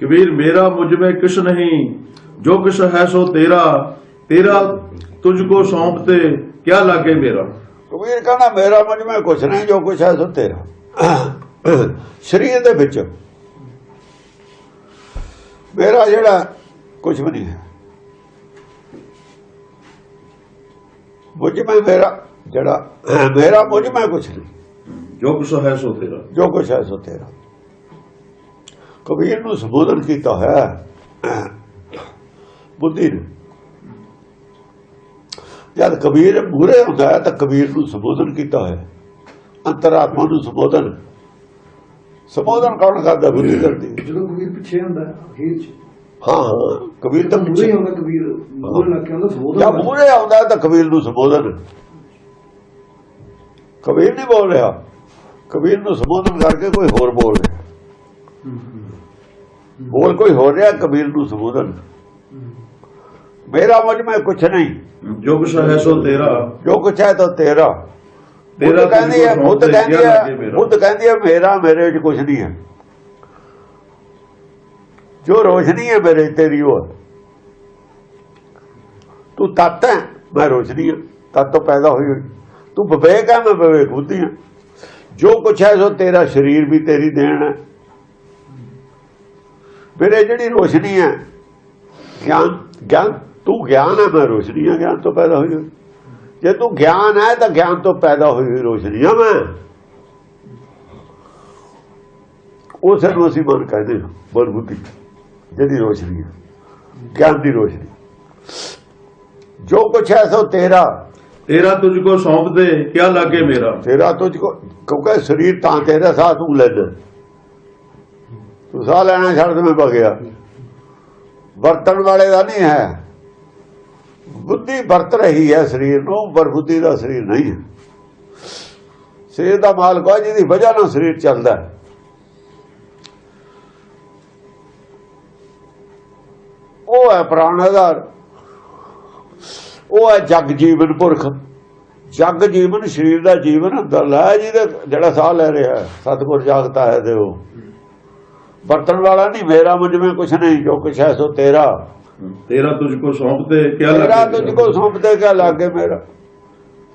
ਕਬੀਰ ਮੇਰਾ ਮੁਝ में ਕਿਛ ਨਹੀਂ ਜੋ ਕਿਛ ਹੈ ਸੋ ਤੇਰਾ ਤੇਰਾ ਤੁਝ ਕੋ ਸੌਂਪ ਤੇ ਕਿਆ ਲਾਗੇ ਮੇਰਾ? ਕਬੀਰ ਕਹਿੰਦਾ ਮੇਰਾ ਮਨ ਮੈਂ ਕੁਛ ਨਹੀਂ ਜੋ ਕੁਛ ਹੈ ਸੋ ਤੇਰਾ। ਸਰੀਰ ਦੇ ਵਿੱਚ ਮੇਰਾ ਜਿਹੜਾ ਕੁਛ ਵੀ ਨਹੀਂ ਹੈ। ਮੁਝ ਮੈਂ ਮੇਰਾ ਜਿਹੜਾ ਮੇਰਾ ਮੁਝ ਮੈਂ ਕੁਛ ਨਹੀਂ। ਜੋ ਕੁਛ ਹੈ ਸੋ ਤੇਰਾ। ਜੋ ਕੁਛ ਹੈ ਸੋ ਤੇਰਾ। ਕਬੀਰ ਨੂੰ ਸੰਬੋਧਨ ਕੀਤਾ ਹੈ। ਬੁੱਧੀ ਨੇ। ਜਦ ਕਬੀਰ ਮੂਰੇ ਹੁੰਦਾ ਹੈ ਤਾਂ ਕਬੀਰ ਨੂੰ ਸੰਬੋਧਨ ਕੀਤਾ ਹੈ। ਅੰਤਰਾਤਮਾ ਨੂੰ ਸੰਬੋਧਨ। ਸੰਬੋਧਨ ਕੌਣ ਕਰਦਾ ਬੁੱਧੀ ਕਰਦੀ। ਜਦੋਂ ਕਬੀਰ ਪਿੱਛੇ ਹੁੰਦਾ ਚ। ਹਾਂ ਹਾਂ। ਕਬੀਰ ਤਾਂ ਮੂਰੇ ਪਿੱਛੇ ਆਉਂਦਾ ਕਬੀਰ ਮੂਰੇ ਲੱਗ ਕੇ ਆਉਂਦਾ ਸਬੋਧ ਜਦ ਮੂਰੇ ਆਉਂਦਾ ਤਾਂ ਕਬੀਰ ਨੂੰ ਸੰਬੋਧਨ। ਕਬੀਰ ਨਹੀਂ ਬੋਲ ਰਿਹਾ। ਕਬੀਰ ਨੂੰ ਸੰਬੋਧਨ ਕਰਕੇ ਕੋਈ ਹੋਰ ਬੋਲ ਰਿਹਾ। ਬੋਲ ਕੋਈ ਹੋ ਰਿਹਾ ਕਬੀਰ ਨੂੰ ਸੰਬੋਧਨ? ਮੇਰਾ ਮੁਝ ਮੈਂ ਕੁਛ ਨਹੀਂ। ਜੋ ਕੁਛ ਹੈ ਸੋ ਤੇਰਾ। ਜੋ ਕੁਛ ਹੈ ਤਾਂ ਤੇਰਾ। ਤੇਰਾ ਕਹਿੰਦੀ ਹੈ ਬੁੱਧ ਕਹਿੰਦੀ ਹੈ। ਬੁੱਧ ਕਹਿੰਦੀ ਹੈ ਮੇਰਾ ਮੇਰੇ ਵਿੱਚ ਕੁਛ ਨਹੀਂ ਹੈ। ਜੋ ਰੋਸ਼ਨੀ ਹੈ ਮੇਰੇ ਤੇਰੀ ਉਹ। ਤੂੰ ਤਤ ਹੈ ਮੈਂ ਰੋਸ਼ਨੀ ਹਾਂ। ਤਤ ਤੋਂ ਪੈਦਾ ਹੋਈ ਹੋਈ। ਤੂੰ ਵਿਵੇਕ ਹੈ ਮੈਂ ਵਿਵੇਕ ਬੁੱਧੀ ਹਾਂ। ਜੋ ਕੁਛ ਹੈ ਸੋ ਤੇਰਾ ਸਰੀਰ ਵੀ ਤੇਰੀ ਦੇਣ ਹੈ। ਮੇਰੇ ਜਿਹੜੀ ਰੋਸ਼ਨੀ ਹੈ ਗਿਆਨ ਗਿਆਨ ਤੂੰ ਗਿਆਨ ਹੈ ਮੈਂ ਰੋਸ਼ਨੀ ਹਾਂ ਗਿਆਨ ਤੋਂ ਪੈਦਾ ਹੋਈ ਜੇ ਤੂੰ ਗਿਆਨ ਹੈ ਤਾਂ ਗਿਆਨ ਤੋਂ ਪੈਦਾ ਹੋਈ ਰੋਸ਼ਨੀ ਆ ਮੈਂ। ਉਸ ਨੂੰ ਅਸੀਂ ਮਨ ਕਹਿੰਦੇ ਹਾਂ ਮਨ ਬੁੱਧੀ ਜਿਹਦੀ ਰੋਸ਼ਨੀ ਹੈ ਗਿਆਨ ਦੀ ਰੋਸ਼ਨੀ। ਜੋ ਕੁਛ ਹੈ ਸੋ ਤੇਰਾ। ਤੇਰਾ ਤੁਝ ਕੋ ਸੌਂਪ ਦੇ ਕਿਆ ਲਾਗੇ ਮੇਰਾ? ਤੇਰਾ ਤੁਝ ਕੋ ਕਿਉਂਕਿ ਸਰੀਰ ਤਾਂ ਤੇਰਾ ਸਾਹ ਤੂੰ ਲੈਣਾ ਤੂੰ ਸਾਹ ਲੈਣਾ ਛੱਡ ਦੇ ਮੈਂ ਬਗਿਆ ਵਰਤਣ ਵਾਲੇ ਦਾ ਨਹੀਂ ਹੈ। ਬੁੱਧੀ ਵਰਤ ਰਹੀ ਹੈ ਸਰੀਰ ਨੂੰ, ਪਰ ਬੁੱਧੀ ਦਾ ਸਰੀਰ ਨਹੀਂ ਹੈ। ਸਰੀਰ ਦਾ ਮਾਲਕ ਹੈ ਜਿਹਦੀ ਵਜ੍ਹਾ ਨਾਲ ਸਰੀਰ ਚੱਲਦਾ ਹੈ। ਉਹ ਹੈ ਪ੍ਰਾਣ ਆਧਾਰ। ਉਹ ਹੈ ਜਗ ਜੀਵਨ ਪੁਰਖ। ਜਗ ਜੀਵਨ ਸਰੀਰ ਦਾ ਜੀਵਨ ਅੰਦਰ ਹੈ ਜਿਹਦੇ ਜਿਹੜਾ ਸਾਹ ਲੈ ਰਿਹਾ ਹੈ, ਸਤਿਗੁਰ ਜਾਗਤਾ ਹੈ ਦੇਵ ਵਰਤਣ ਵਾਲਾ ਨਹੀਂ ਮੇਰਾ ਮੁਝ ਵਿੱਚ ਕੁਛ ਨਹੀਂ ਜੋ ਕੁਛ ਹੈ ਸੋ ਤੇਰਾ। ਤੇਰਾ ਤੁਝ ਕੋ ਸੌਂਪ ਤੇ ਕਿਆ ਤੇਰਾ ਲਾਗੇ ਤੁਝ ਮੇਰਾ? ਕੋ ਸੌਂਪਦੇ ਕਿਆ ਲਾਗੇ ਮੇਰਾ?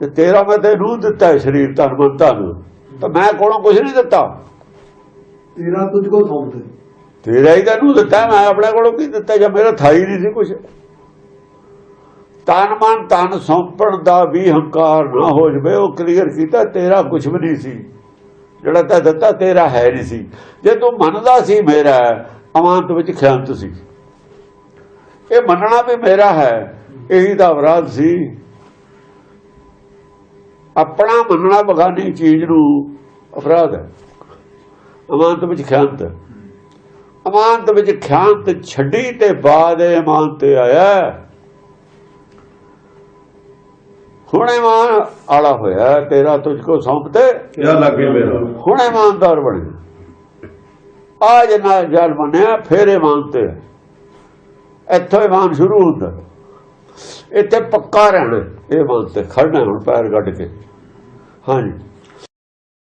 ਤੇ ਤੇਰਾ ਮੈਂ ਤੈਨੂੰ ਦਿੱਤਾ ਹੈ ਸਰੀਰ ਤਨ ਮਨ ਧਨ। ਤਾਂ ਮੈਂ ਕੋਲੋਂ ਕੁਛ ਨਹੀਂ ਦਿੱਤਾ। ਤੇਰਾ ਤੁਝ ਕੋ ਸੌਂਪਦੇ ਤੇਰਾ ਹੀ ਤੈਨੂੰ ਦਿੱਤਾ ਮੈਂ ਆਪਣੇ ਕੋਲੋਂ ਕੀ ਦਿੱਤਾ ਜਾਂ ਮੇਰਾ ਥਾਈ ਨਹੀਂ ਸੀ ਕੁਛ। ਤਨ ਮਨ ਤਨ ਸੌਂਪਣ ਦਾ ਵੀ ਹੰਕਾਰ ਨਾ ਹੋ ਜਵੇ ਉਹ ਕਲੀਅਰ ਕੀਤਾ ਤੇਰਾ ਕੁਛ ਵੀ ਨਹੀਂ ਸੀ। ਜਿਹੜਾ ਤੈਂ ਦਿੱਤਾ ਤੇਰਾ ਹੈ ਨਹੀਂ ਸੀ। ਜੇ ਤੂੰ ਮੰਨਦਾ ਸੀ ਮੇਰਾ ਹੈ, ਅਮਾਨਤ ਵਿੱਚ ਖਿਆਨਤ ਸੀ। ਇਹ ਮੰਨਣਾ ਵੀ ਮੇਰਾ ਹੈ ਇਹੀ ਤਾਂ ਅਪਰਾਧ ਸੀ। ਆਪਣਾ ਮੰਨਣਾ ਬਗਾਨੀ ਚੀਜ਼ ਨੂੰ ਅਪਰਾਧ ਹੈ। ਅਮਾਨਤ ਵਿੱਚ ਖਿਆਨਤ ਹੈ। ਅਮਾਨਤ ਵਿੱਚ ਖਿਆਨਤ ਛੱਡੀ ਤੇ ਬਾਅਦ ਇਹ ਅਮਾਨਤ ਆਇਆ। ਹੁਣ ਇਮਾਨ ਆਲਾ ਹੋਇਆ ਤੇਰਾ ਤੁਝ ਕੋ ਸੌਂਪਤੇ ਕਿਆ ਲਾਗੇ ਮੇਰਾ? ਹੁਣ ਇਮਾਨਦਾਰ ਬਣੇ। ਆ ਜਨਾ ਜਲ ਬਣਿਆ ਫਿਰ ਇਮਾਨ ਤੇ। ਇੱਥੋਂ ਇਮਾਨ ਸ਼ੁਰੂ ਹੁੰਦਾ। ਇੱਥੇ ਪੱਕਾ ਰਹਿਣਾ ਇਹ ਇਮਾਨ ਤੇ ਖੜਨਾ ਹੁਣ ਪੈਰ ਕੱਢ ਕੇ। ਹਾਂਜੀ।